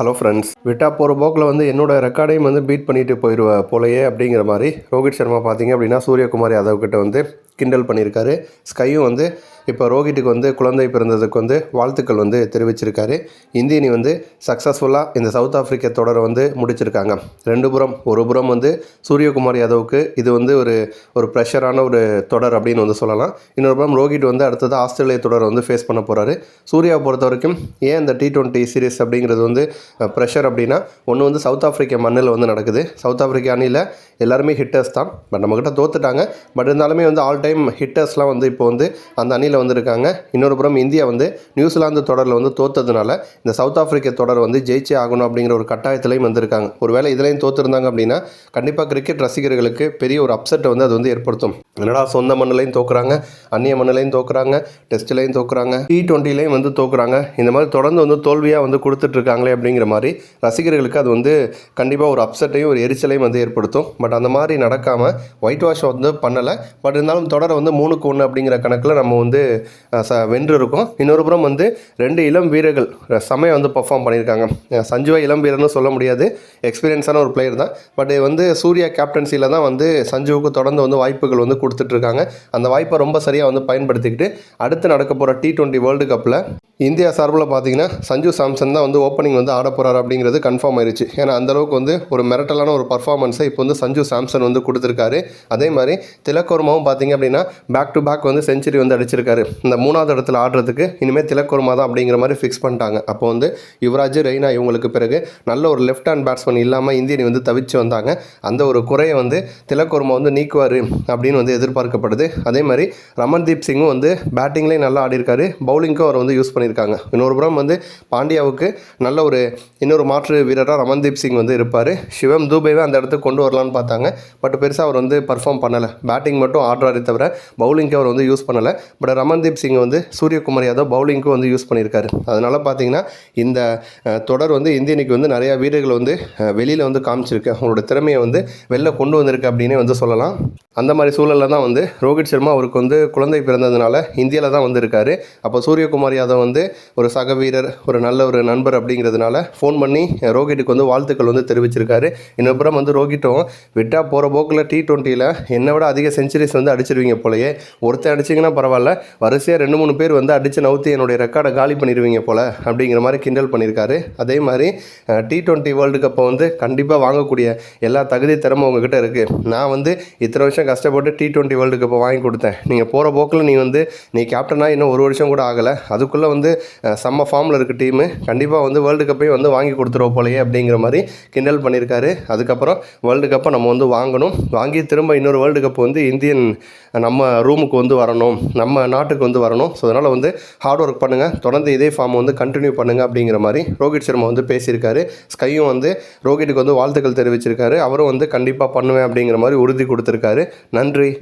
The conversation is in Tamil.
ஹலோ ஃப்ரெண்ட்ஸ் விட்டா போகிற போக்கில் வந்து என்னோட ரெக்கார்டையும் வந்து பீட் பண்ணிட்டு போயிடுவேன் போலயே அப்படிங்கிற மாதிரி ரோஹித் சர்மா பார்த்தீங்க அப்படின்னா சூரியகுமார் யாதவ் கிட்ட வந்து கிண்டல் பண்ணியிருக்காரு. ஸ்கையும் வந்து இப்போ ரோஹித்துக்கு வந்து குழந்தை பிறந்ததுக்கு வந்து வாழ்த்துக்கள் வந்து தெரிவிச்சிருக்காரு. இந்திய அணி வந்து சக்ஸஸ்ஃபுல்லாக இந்த சவுத் ஆஃப்ரிக்க தொடரை வந்து முடிச்சிருக்காங்க. ரெண்டு புறம் ஒரு புறம் வந்து சூரியகுமார் யாதவுக்கு இது வந்து ஒரு ஒரு ப்ரெஷரான ஒரு தொடர் அப்படின்னு வந்து சொல்லலாம். இன்னொரு புறம் ரோஹித் வந்து அடுத்தது ஆஸ்திரேலிய தொடரை வந்து ஃபேஸ் பண்ண போகிறாரு சூர்யாவை பொறுத்த வரைக்கும் ஏன் இந்த டி டுவெண்ட்டி சீரீஸ் அப்படிங்கிறது வந்து ப்ரெஷர் அப்படின்னா ஒன்று வந்து சவுத் ஆஃப்ரிக்க மண்ணில் வந்து நடக்குது. சவுத் ஆஃப்ரிக்கா அணியில் எல்லாருமே ஹிட்டர்ஸ் தான். பட் நம்மக்கிட்ட தோத்துட்டாங்க. பட் இருந்தாலுமே வந்து ஆல் டைம் ஹிட்டர்ஸ்லாம் வந்து இப்போ வந்து அந்த அணியில் வந்திருக்காங்க. இன்னொரு புறம் இந்தியா வந்து நியூசிலாந்து தொடரில் வந்து தோத்ததுனால இந்த சவுத் ஆஃப்ரிக்க தொடர் வந்து ஜெயிச்சே ஆகணும் அப்படிங்கிற ஒரு கட்டாயத்திலையும் வந்திருக்காங்க. ஒருவேளை இதுலையும் தோத்துருந்தாங்க அப்படின்னா கண்டிப்பாக கிரிக்கெட் ரசிகர்களுக்கு பெரிய ஒரு அப்செட்டை வந்து அது வந்து ஏற்படுத்தும். என்னடா சொந்த மண்ணிலையும் தோக்குறாங்க அந்நிய மண்ணிலையும் தோக்குறாங்க டெஸ்ட்லையும் தோக்குறாங்க டி டுவெண்ட்டிலையும் வந்து தோக்குறாங்க. இந்த மாதிரி தொடர்ந்து வந்து தோல்வியாக வந்து கொடுத்துட்ருக்காங்களே அப்படிங்கிற மாதிரி ரசிகர்களுக்கு அது வந்து கண்டிப்பாக ஒரு அப்செட்டையும் ஒரு எரிச்சலையும் வந்து ஏற்படுத்தும். பட் அந்த மாதிரி நடக்காமல் ஒயிட் வாஷ் வந்து பண்ணலை. பட் இருந்தாலும் வந்து மூணுக்கு ஒன்று அப்படிங்கிற கணக்கில் நம்ம வந்து ச வென்று இருக்கோம் இன்னொரு புறம் வந்து ரெண்டு இளம் வீரர்கள் அஹ், வந்து பர்ஃபார்ம் பண்ணியிருக்காங்க. சஞ்சுவை இளம் வீரர்னு சொல்ல முடியாது. எக்ஸ்பீரியன்ஸான ஒரு பிளேயர் தான். பட் வந்து சூர்யா கேப்டன்சியில் தான் வந்து சஞ்சுவுக்கு தொடர்ந்து வந்து வாய்ப்புகள் வந்து கொடுத்துட்ருக்காங்க. அந்த வாய்ப்பை ரொம்ப சரியாக வந்து பயன்படுத்திக்கிட்டு அடுத்து நடக்க போகிற டி டுவெண்ட்டி வேர்ல்டு கப்பில் இந்தியா சார்பில் பார்த்தீங்கன்னா சஞ்சு சாம்சன் தான் வந்து ஓப்பனிங் வந்து ஆட போகிறார் அப்படிங்கிறது கன்ஃபார்ம் ஆயிடுச்சு ஏன்னா அந்தளவுக்கு வந்து ஒரு மிரட்டலான ஒரு பர்ஃபார்மன்ஸை இப்போ வந்து சஞ்சு சாம்சன் வந்து கொடுத்துருக்காரு. அதே மாதிரி திலக்கோர்மாவும் பார்த்தீங்க அப்படின்னா பேக் டு பேக் வந்து செஞ்சுரி வந்து அடிச்சிருக்காரு. இந்த மூணாவது இடத்துல ஆடுறதுக்கு இனிமேல் திலக்குருமா தான் அப்படிங்கிற மாதிரி ஃபிக்ஸ் பண்ணிட்டாங்க. அப்போ வந்து யுவராஜ் ரெய்னா இவங்களுக்கு பிறகு நல்ல ஒரு லெஃப்ட் ஹேண்ட் பேட்ஸ்மேன் இல்லாமல் இந்தியன் வந்து தவிச்சு வந்தாங்க. அந்த ஒரு குறையை வந்து திலக்குருமா வந்து நீக்குவார் அப்படின்னு வந்து எதிர்பார்க்கப்படுது. அதே மாதிரி ரமன்தீப் சிங்கும் வந்து பேட்டிங்லேயும் நல்லா ஆடிருக்காரு பவுலிங்க்கும் அவர் வந்து யூஸ் பண்ணியிருக்காங்க. இன்னொரு புறம் வந்து பாண்டியாவுக்கு நல்ல ஒரு இன்னொரு மாற்று வீரராக ரமன்தீப் சிங் வந்து இருப்பார். சிவம் தூபேவே அந்த இடத்துக்கு கொண்டு வரலான்னு பார்த்தாங்க. பட் பெருசாக அவர் வந்து பர்ஃபார்ம் பண்ணலை. பேட்டிங் மட்டும் ஆடுறாரே தவிர பவுலிங்க்கு அவர் வந்து யூஸ் பண்ணலை. பட் ரமன்தீப் சிங் வந்து சூரியகுமார் யாதவ் பவுலிங்க்கும் வந்து யூஸ் பண்ணியிருக்காரு. அதனால் பார்த்தீங்கன்னா இந்த தொடர் வந்து இந்திய வந்து நிறையா வீரர்கள் வந்து வெளியில் வந்து காமிச்சிருக்கு. அவங்களோட திறமையை வந்து வெளில கொண்டு வந்திருக்கு அப்படின்னே வந்து சொல்லலாம். அந்த மாதிரி சூழலில் தான் வந்து ரோஹித் சர்மா அவருக்கு வந்து குழந்தை பிறந்ததுனால இந்தியாவில் தான் வந்திருக்காரு. அப்போ சூரியகுமார் யாதவ் வந்து ஒரு சக வீரர் ஒரு நல்ல ஒரு நண்பர் அப்படிங்கிறதுனால ஃபோன் பண்ணி ரோஹிட்டுக்கு வந்து வாழ்த்துக்கள் வந்து தெரிவிச்சிருக்காரு. இன்னொப்புறம் வந்து ரோஹிட்டும் விட்டா போகிற போக்கில் டி டுவெண்ட்டியில் என்னை விட அதிக செஞ்சுரிஸ் வந்து அடிச்சிருவீங்க போலயே. ஒருத்தர் அடிச்சிங்கன்னா பரவாயில்ல. வரிசையாக ரெண்டு மூணு பேர் வந்து அடித்து நவுத்தி என்னுடைய ரெக்கார்டை காலி பண்ணிடுவீங்க போல அப்படிங்கிற மாதிரி கிண்டல் பண்ணியிருக்காரு அதே மாதிரி டி ட்வெண்ட்டி வேர்ல்டு கப்பை வந்து கண்டிப்பாக வாங்கக்கூடிய எல்லா தகுதி திறமை உங்ககிட்ட இருக்குது நான் வந்து இத்தனை வருஷம் கஷ்டப்பட்டு டி டுவெண்ட்டி வேர்ல்டு கப்பை வாங்கி கொடுத்தேன். நீங்கள் போகிற போக்கில் நீ வந்து நீ கேப்டனாக இன்னும் ஒரு வருஷம் கூட ஆகலை. அதுக்குள்ளே வந்து செம்ம ஃபார்மில் இருக்க டீமு கண்டிப்பாக வந்து வேர்ல்டு கப்பையும் வந்து வாங்கி கொடுத்துருவோம் போலயே அப்படிங்கிற மாதிரி கிண்டல் பண்ணியிருக்காரு அதுக்கப்புறம் வேர்ல்டு கப்பை நம்ம வந்து வாங்கணும். வாங்கி திரும்ப இன்னொரு வேர்ல்டு கப் வந்து இந்தியன் நம்ம ரூமுக்கு வந்து வரணும். நம்ம நாட்டுக்கு வந்து வரணும். ஸோ அதனால் வந்து ஹார்ட் ஒர்க் பண்ணுங்கள் தொடர்ந்து இதே ஃபார்ம் வந்து கண்டினியூ பண்ணுங்கள் அப்படிங்கிற மாதிரி ரோஹித் சர்மா வந்து பேசியிருக்காரு. ஸ்கையும் வந்து ரோஹித்துக்கு வந்து வாழ்த்துக்கள் தெரிவிச்சிருக்காரு. அவரும் வந்து கண்டிப்பாக பண்ணுவேன் அப்படிங்கிற மாதிரி உறுதி கொடுத்துருக்காரு. நன்றி.